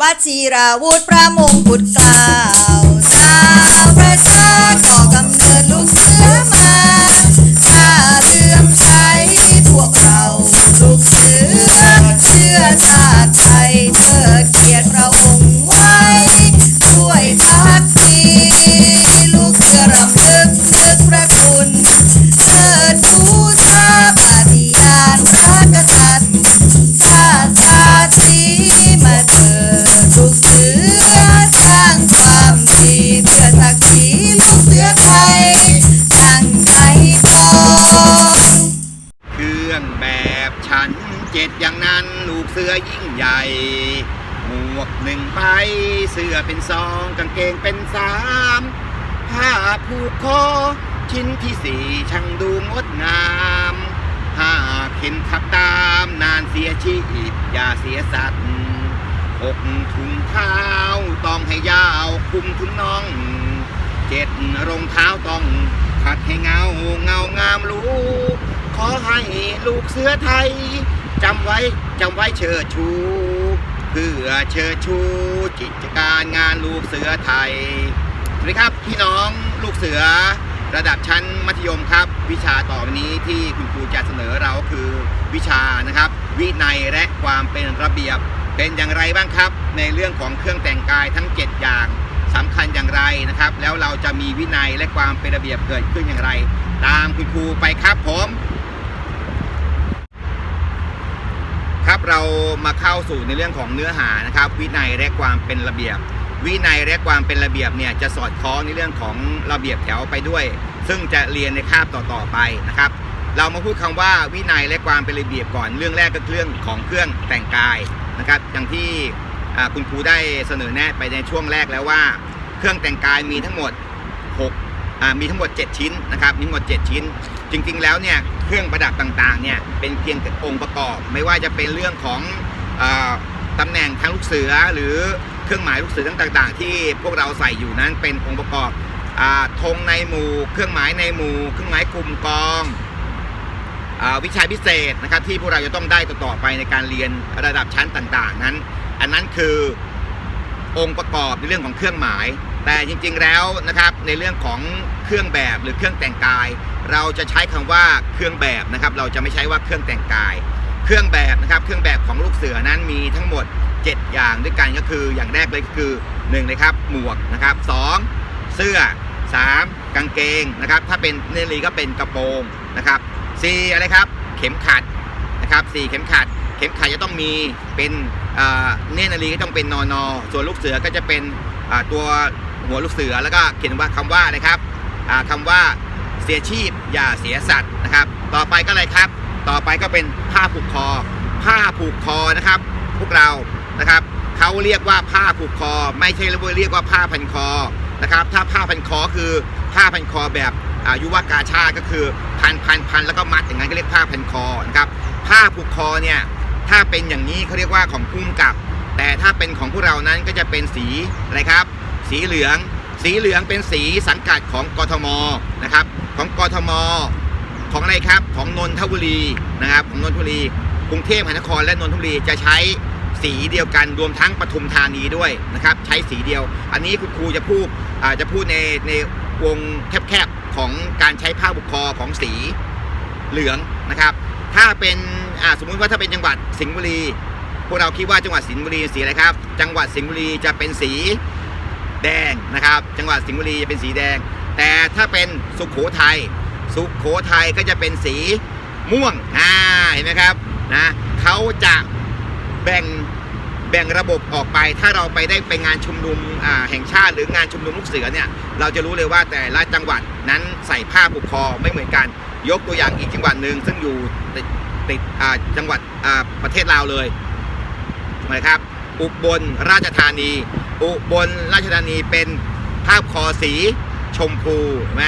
วชิราวุธพระมงกุฎเกล้าสาวประชาก่อกำเนิดลูกเสือมาข้าเลื่อมใสพวกเรา ลูกเสือเชื่อชา เสื้อเป็นสองกางเกงเป็นสามผ้าผูกคอชิ้นที่สี่ช่างดูงดงามห้าเข็นขับตามนานเสียชีพอย่าเสียสัตว์หกถุงเท้าต้องให้ยาวคุมถึงน่องเจ็ดรองเท้าต้องขัดให้เงาเงางามรู้ขอให้ลูกเสือไทยจำไว้จำไว้เชิดชู เพื่อเชิดชูกิจการงานลูกเสือไทย สวัสดีครับพี่น้องลูกเสือระดับชั้นมัธยมครับ วิชาต่อไปนี้ที่คุณครูจะเสนอเราคือวิชานะครับ วินัยและความเป็นระเบียบเป็นอย่างไรบ้างครับ ในเรื่องของเครื่องแต่งกายทั้ง 7 อย่างสำคัญอย่างไรนะครับ แล้วเราจะมีวินัยและความเป็นระเบียบเกิดขึ้นอย่างไร ตามคุณครูไปครับผม ครับ เรามาเข้าสู่ในเรื่องของเนื้อหานะครับ วินัยและความเป็นระเบียบ วินัยและความเป็นระเบียบเนี่ยจะสอดคล้องในเรื่องของระเบียบแถวไปด้วย ซึ่งจะเรียนในคาบต่อๆไปนะครับ เรามาพูดคำว่าวินัยและความเป็นระเบียบก่อนเรื่องแรกก็คือเรื่องของเครื่องแต่งกายนะครับ อย่างที่คุณครูได้เสนอแนะไปในช่วงแรกแล้วว่า เครื่องแต่งกายมีทั้งหมด6มีทั้งหมด 7 ชิ้นนะครับมีทั้งหมด 7 ชิ้น จริงๆแล้วเนี่ยเครื่องประดับต่างๆเนี่ยเป็นเพียงแต่องค์ประกอบ ไม่ว่าจะเป็นเรื่องของอาตำแหน่งทางลูกเสือหรือเครื่องหมายลูกเสือต่างๆ ที่พวกเราใส่อยู่นั้นเป็นองค์ประกอบอธงในหมู่ เครื่องหมายในหมู่ เครื่องหมายกลุ่มกองอวิชาพิเศษนะครับที่พวกเราจะต้องได้ต่อๆไปในการเรียนระดับชั้นต่างๆนั้น อันนั้นคือองค์ประกอบในเรื่องของเครื่องหมาย แต่จริงๆแล้วนะครับในเรื่องของเครื่องแบบหรือเครื่องแต่งกาย เราจะใช้คำว่าเครื่องแบบนะครับ เราจะไม่ใช้ว่าเครื่องแต่งกาย เครื่องแบบนะครับ เครื่องแบบของลูกเสือนั้นมีทั้งหมด 7 อย่างด้วยกันก็คืออย่างแรกเลยก็คือ1เลยครับหมวกนะครับ2เสื้อ 3 กางเกงนะครับ ถ้าเป็นเนรีก็เป็นกระโปรงนะครับ4อะไรครับ เข็มขัดนะครับ4เข็มขัด เข็มขัดจะต้องมีเป็นเนรีก็ต้องเป็นนอนอส่วนลูกเสือก็จะเป็นตัว หัวลูกเสือแล้วก็เขียนว่าคำว่าอะครับอ่าคำว่าเสียชีพอย่าเสียสัตว์นะครับ ต่อไปก็อะไรครับ ต่อไปก็เป็นผ้าผูกคอ ผ้าผูกคอนะครับ พวกเรานะครับเขาเรียกว่าผ้าผูกคอ ไม่ใช่เรียกว่าผ้าพันคอนะครับถ้าผ้าพันคอคือผ้าพันคอแบบอายุวากาชาก็คือพันพันพันแล้วก็มัดอย่างนั้นก็เรียกผ้าพันคอนะครับผ้าผูกคอเนี่ยถ้าเป็นอย่างนี้เขาเรียกว่าของพุ่มกับ แต่ถ้าเป็นของพวกเรานั้นก็จะเป็นสีอะไรครับ สีเหลือง สีเหลืองเป็นสีสังกัดของกทมนะครับ ของกทม ของอะไรครับ ของนนทบุรีนะครับ ของนนทบุรี กรุงเทพมหานครและนนทบุรีจะใช้สีเดียวกันรวมทั้งปทุมธานีด้วยนะครับ ใช้สีเดียว อันนี้คุณครูจะพูดอ่าจะพูดในในวงแคบๆของการใช้ผ้าบุคคอของสีเหลืองนะครับ ถ้าเป็นอ่าสมมุติว่าถ้าเป็นจังหวัดสิงห์บุรีพวกเราคิดว่าจังหวัดสิงห์บุรีสีอะไรครับ จังหวัดสิงห์บุรีจะเป็นสี แดงนะครับ จังหวัดสิงห์บุรีจะเป็นสีแดง แต่ถ้าเป็นสุขโขทัยสุขโขทัยก็จะเป็นสีม่วงอ่าเห็นไหมครับนะเขาจะแบ่งแบ่งระบบออกไปถ้าเราไปได้ไปงานชุมนุมแห่งชาติหรืองานชุมนุมลูกเสือเนี่ยเราจะรู้เลยว่าแต่ละจังหวัดนั้นใส่ผ้าผูกคอไม่เหมือนกัน ยกตัวอย่างอีกจังหวัดหนึ่งซึ่งอยู่ติดติดจังหวัดประเทศลาวเลยนะครับอุบลราชธานี อุบลราชธานีเป็นภาพคอสีชมพูนไหม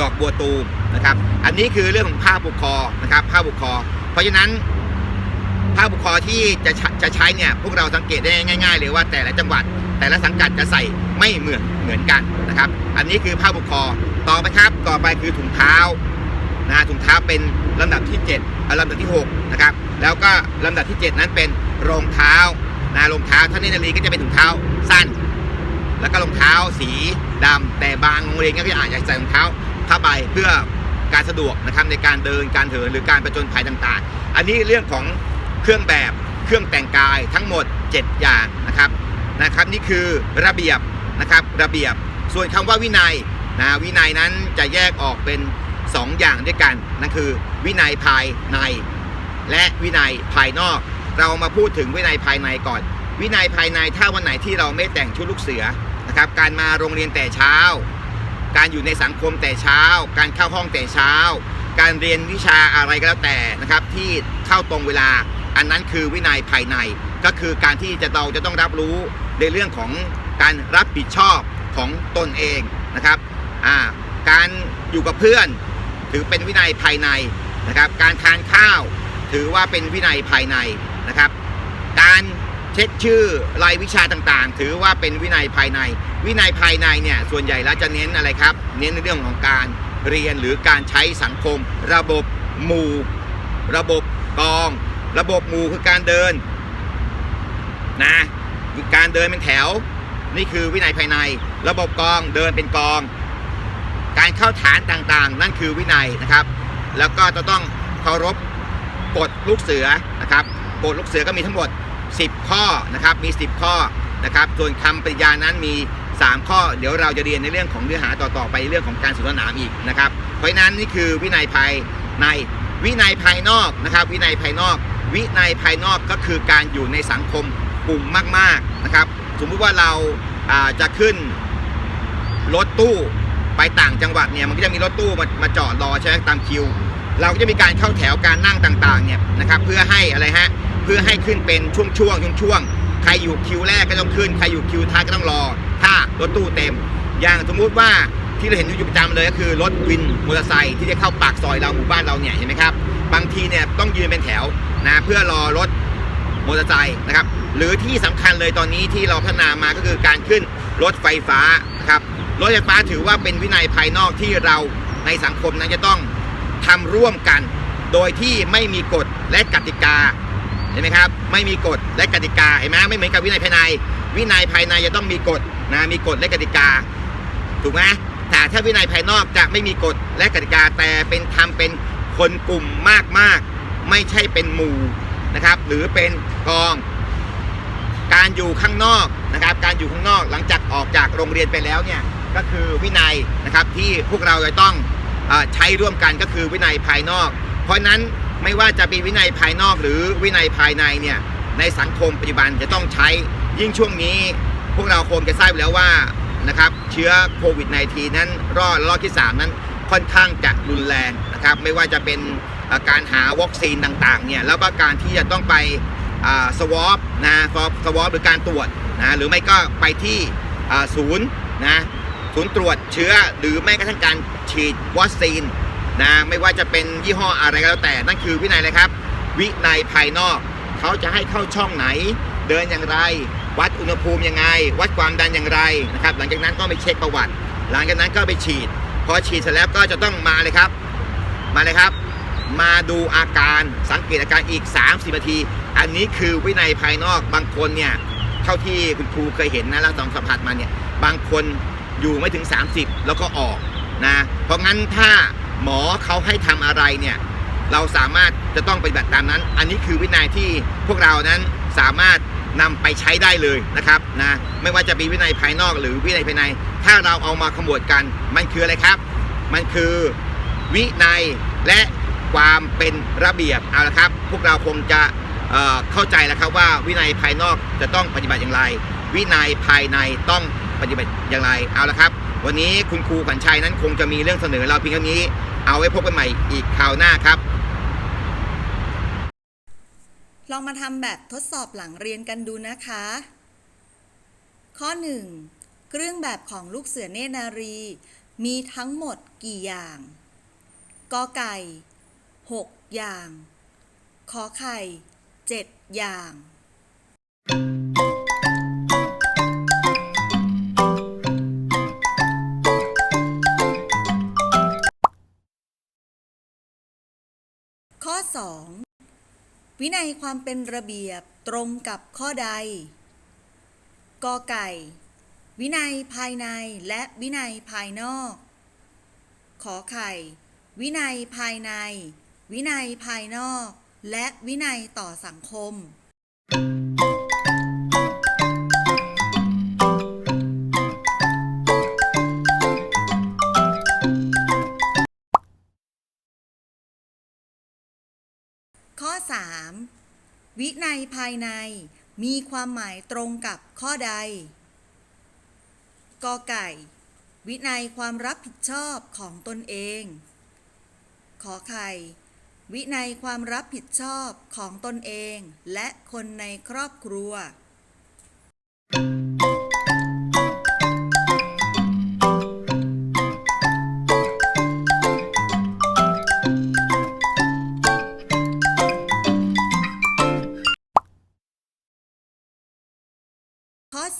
ดอกบัวตูมนะครับ อันนี้คือเรื่องของผ้าผูกคอนะครับผ้าผูกคอ เพราะฉะนั้นผ้าผูกคอที่จะจะใช้เนี่ยพวกเราสังเกตได้ง่าย ๆ เลยว่าแต่ละจังหวัด แต่ละสังกัดจะใส่ไม่เหมือนเหมือนกันนะครับ อันนี้คือผ้าผูกคอต่อไปครับ ต่อไปคือถุงเท้านะฮะถุงเท้าเป็นลำดับที่7อะลำดับที่6นะครับแล้วก็ลำดับที่ 7 นั้นเป็นรองเท้า นะรองเท้าถ้าเนตรนารีก็จะเป็นถุงเท้าสั้น แล้วก็รองเท้าสีดำแต่บางโรงเรียนก็อาจจะใส่รองเท้าผ้าใบเพื่อการสะดวกนะครับในการเดินการเถินหรือการประจนภัยต่างๆ อันนี้เรื่องของเครื่องแบบเครื่องแต่งกายทั้งหมด 7 อย่างนะครับนะครับนี่คือระเบียบนะครับระเบียบส่วนคำว่าวินัยนะวินัยนั้นจะแยกออกเป็น 2 อย่างด้วยกันนั่นคือวินัยภายใน และวินัยภายนอก เรามาพูดถึงวินัยภายในก่อน วินัยภายในถ้าวันไหนที่เราไม่แต่งชุดลูกเสือนะครับการมาโรงเรียนแต่เช้า การอยู่ในสังคมแต่เช้า การเข้าห้องแต่เช้า การเรียนวิชาอะไรก็แล้วแต่นะครับที่เข้าตรงเวลา อันนั้นคือวินัยภายในก็คือการที่จะเราจะต้องรับรู้ในเรื่องของการรับผิดชอบของตนเองนะครับการอยู่กับเพื่อนถือเป็นวินัยภายในนะครับ การทานข้าวถือว่าเป็นวินัยภายใน นะครับ การเช็คชื่อรายวิชาต่างๆ ถือว่าเป็นวินัยภายใน วินัยภายในเนี่ยส่วนใหญ่แล้วจะเน้นอะไรครับ เน้นในเรื่องของการเรียนหรือการใช้สังคม ระบบหมู่ ระบบกอง ระบบหมู่คือการเดินนะการเดินเป็นแถว นี่คือวินัยภายใน ระบบกองเดินเป็นกอง การเข้าฐานต่างๆ นั่นคือวินัยนะครับ แล้วก็จะต้องเคารพกฎลูกเสือ กฎลูกเสือก็มีทั้งหมด 10 ข้อนะครับมี 10 ข้อนะครับส่วนคำปริญญานั้นมี 3 ข้อ เดี๋ยวเราจะเรียนในเรื่องของเนื้อหาต่อๆไปเรื่องของการสนทนาอีกนะครับเพราะนั้นนี่คือวินัยภายในวินัยภายนอกนะครับ วินัยภายนอก วินัยภายนอกก็คือการอยู่ในสังคมกลุ่มมากๆนะครับ สมมุติว่าเราาจะขึ้นรถตู้ไปต่างจังหวัดเนี่ยมันก็จะมีรถตู้มามาจอดรอใช่ไหมตามคิว เราก็จะมีการเข้าแถวการนั่งต่างๆเนี่ยนะครับเพื่อให้อะไรฮะ พื่อให้ขึ้นเป็นช่วงช่วงช่วงช่วงๆใครอยู่คิวแรกก็ต้องขึ้น ใครอยู่คิวท้ายก็ต้องรอ ถ้ารถตู้เต็ม อย่างสมมุติว่าที่เราเห็นอยู่ประจำเลยก็คือรถวินมอเตอร์ไซค์ที่จะเข้าปากซอยเราหมู่บ้านเราเนี่ยเห็นไหมครับ บางทีเนี่ยต้องยืนเป็นแถวนะเพื่อรอรถมอเตอร์ไซค์นะครับ หรือที่สำคัญเลยตอนนี้ที่เราพัฒนามาก็คือการขึ้นรถไฟฟ้านะครับรถไฟฟ้าถือว่าเป็นวินัยภายนอกที่เราในสังคมนั้นจะต้องทำร่วมกัน โดยที่ไม่มีกฎและกติกา ห็นไหมครับ ไม่มีกฎและกติกาเห็นไหมไม่เหมือนกับวินัยภายใน วินัยภายในจะต้องมีกฎนะมีกฎและกติกา ถูกไหมแต่ถ้าวินัยภายนอกจะไม่มีกฎและกติกาแต่เป็นทำเป็นคนกลุ่มมากๆ ไม่ใช่เป็นหมู่นะครับ หรือเป็นกอง การอยู่ข้างนอกนะครับ การอยู่ข้างนอกหลังจากออกจากโรงเรียนไปแล้วเนี่ยก็คือวินัยนะครับที่พวกเราจะต้องอใช้ร่วมกันก็คือวินัยภายนอก เพราะนั้น ไม่ว่าจะเป็นวินัยภายนอกหรือวินัยภายในเนี่ยในสังคมปัจจุบันจะต้องใช้ยิ่งช่วงนี้ พวกเราคงจะทราบแล้วว่านะครับเชื้อโควิด -19 นั้นรอดรอบที่ 3 นั้นค่อนข้างจะรุนแรงนะครับไม่ว่าจะเป็นอ่อการหาวัคซีนต่างๆเนี่ยแล้วก็การที่จะต้องไปสวอปนะสวอปหรือการตรวจนะหรือไม่ก็ไปที่อ่าศูนย์นะศูนย์ตรวจเชื้อหรือไม่กระทั่งการฉีดวัคซีน นะไม่ว่าจะเป็นยี่ห้ออะไรก็แล้วแต่นั่นคือวินัยเลยครับ วินัยภายนอกเขาจะให้เข้าช่องไหน เดินอย่างไร วัดอุณหภูมิยังไง วัดความดันอย่างไรนะครับหลังจากนั้นก็ไปเช็คประวัติ หลังจากนั้นก็ไปฉีด พอฉีดเสร็จแล้วก็จะต้องมาเลยครับ มาเลยครับ มาดูอาการสังเกตอาการอีก 30นาที อันนี้คือวินัยภายนอกบางคนเนี่ยเท่าที่คุณครูเคยเห็นนะแล้วต้องสัมผัสมาเนี่ยบางคนอยู่ไม่ถึง 30 แล้วก็ออกนะเพราะงั้นถ้า หมอเขาให้ทำอะไรเนี่ยเราสามารถจะต้องปฏิบัติตามนั้น อันนี้คือวินัยที่พวกเรานั้นสามารถนำไปใช้ได้เลยนะครับนะไม่ว่าจะเป็นวินัยภายนอกหรือวินัยภายใน ถ้าเราเอามาขมวดกัน มันคืออะไรครับ มันคือวินัยและความเป็นระเบียบเอาละครับ พวกเราคงจะเเข้าใจแล้วครับว่าวินัยภายนอกจะต้องปฏิบัติอย่างไร วินัยภายในต้องปฏิบัติอย่างไรเอาละครับ วันนี้คุณครูขวัญชัยนั้นคงจะมีเรื่องเสนอเราเพียงเท่านี้ เอาไว้พบกันใหม่อีกคราวหน้าครับ ลองมาทำแบบทดสอบหลังเรียนกันดูนะคะ ข้อ 1. เครื่องแบบของลูกเสือเนนารี มีทั้งหมดกี่อย่างกอไก่ 6 อย่าง ขอไข่ 7 อย่าง 2 วินัยความเป็นระเบียบตรงกับข้อใด กอไก่ วินัยภายในและวินัยภายนอก ขอไข่ วินัยภายใน วินัยภายนอก และวินัยต่อสังคม วินัยภายในมีความหมายตรงกับข้อใด กอไก่ วินัยความรับผิดชอบของตนเอง ขอไข่ วินัยความรับผิดชอบของตนเองและคนในครอบครัว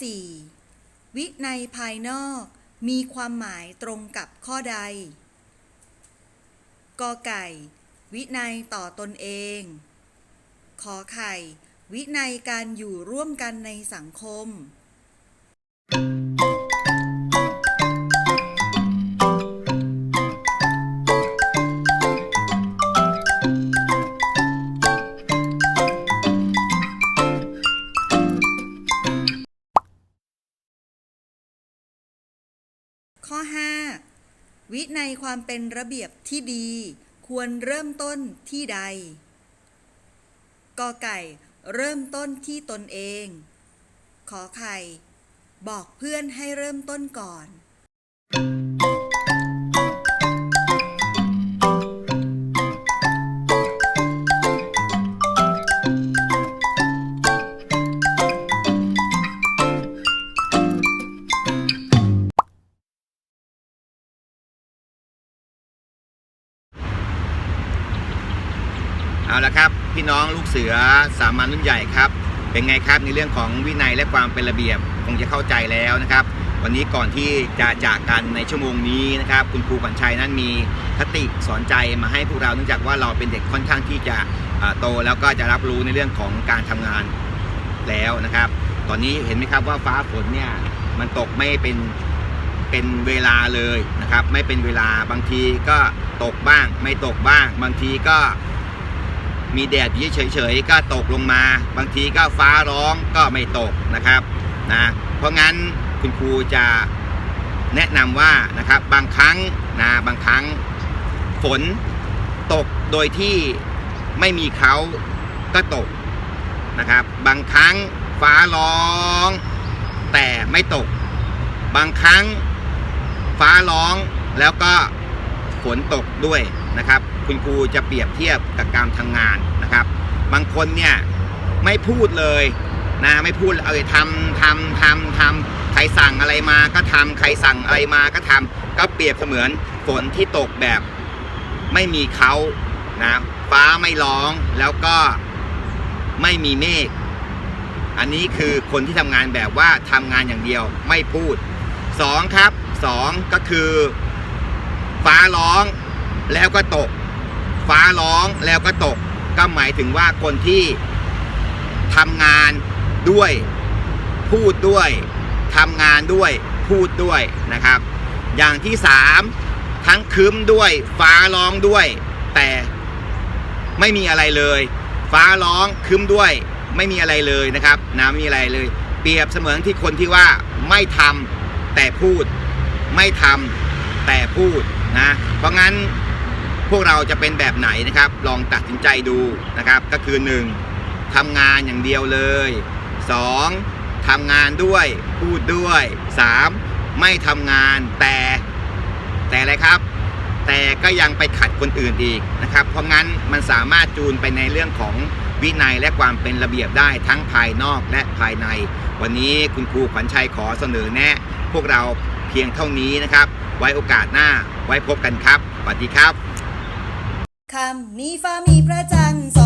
4. วินัยภายนอกมีความหมายตรงกับข้อใด กอไก่ วินัยต่อตนเองขอไข่ วินัยการอยู่ร่วมกันในสังคม ข้อ 5. วินัยความเป็นระเบียบที่ดี ควรเริ่มต้นที่ใดกอไก่ เริ่มต้นที่ตนเอง ขอไข่ บอกเพื่อนให้เริ่มต้นก่อน น้องลูกเสือสามัญรุ่นใหญ่ครับ เป็นไงครับในเรื่องของวินัยและความเป็นระเบียบคงจะเข้าใจแล้วนะครับ วันนี้ก่อนที่จะจากกันในชั่วโมงนี้นะครับ คุณครูขวัญชัยนั้นมีคติสอนใจมาให้พวกเราเนื่องจากว่าเราเป็นเด็กค่อนข้างที่จะโตแล้วก็จะรับรู้ในเรื่องของการทำงานแล้วนะครับ ตอนนี้เห็นไหมครับว่าฟ้าฝนเนี่ยมันตกไม่เป็นเป็นเวลาเลยนะครับ ไม่เป็นเวลาบางทีก็ตกบ้าง ไม่ตกบ้าง บางทีก็ มีแดดเฉยๆก็ตกลงมา บางทีก็ฟ้าร้องก็ไม่ตกนะครับนะเพราะงั้นคุณครูจะแนะนำว่านะครับบางครั้งนะบางครั้งฝนตกโดยที่ไม่มีเขาก็ตกนะครับ บางครั้งฟ้าร้อง แต่ไม่ตก บางครั้งฟ้าร้องแล้วก็ฝนตกด้วย นะครับ คุณครูจะเปรียบเทียบกับการทำงานนะครับ บางคนเนี่ยไม่พูดเลยนะไม่พูดเออทำทำทำทำใครสั่งอะไรมาก็ทำใครสั่งอะไรมาก็ทำก็เปรียบเสมือนฝนที่ตกแบบไม่มีเขานะฟ้าไม่ร้องแล้วก็ไม่มีเมฆอันนี้คือคนที่ทำงานแบบว่าทำงานอย่างเดียวไม่พูดสองครับสองก็คือ ฟ้าร้อง แล้วก็ตก ฟ้าร้องแล้วก็ตก ก็หมายถึงว่าคนที่ทำงานด้วย พูดด้วยทำงานด้วย พูดด้วยนะครับ อย่างที่สามทั้งคืมด้วย ฟ้าร้องด้วย แต่ไม่มีอะไรเลย ฟ้าร้องคืมด้วย ไม่มีอะไรเลยนะครับนะไม่มีอะไรเลย เปรียบเสมือนที่คนที่ว่าไม่ทำแต่พูด ไม่ทำแต่พูดนะ เพราะงั้น พวกเราจะเป็นแบบไหนนะครับ ลองตัดสินใจดูนะครับ ก็คือ 1. ทำงานอย่างเดียวเลย 2. ทำงานด้วยพูดด้วย 3. ไม่ทำงานแต่ แต่อะไรครับ แต่ก็ยังไปขัดคนอื่นอีกนะครับ เพราะงั้นมันสามารถจูนไปในเรื่องของวินัยและความเป็นระเบียบได้ทั้งภายนอกและภายใน วันนี้คุณครูขวัญชัยขอเสนอแนะ พวกเราเพียงเท่านี้นะครับ ไว้โอกาสหน้าไว้พบกันครับสวัสดีครับ คำนี้ฟ้ามีพระจันทร์ส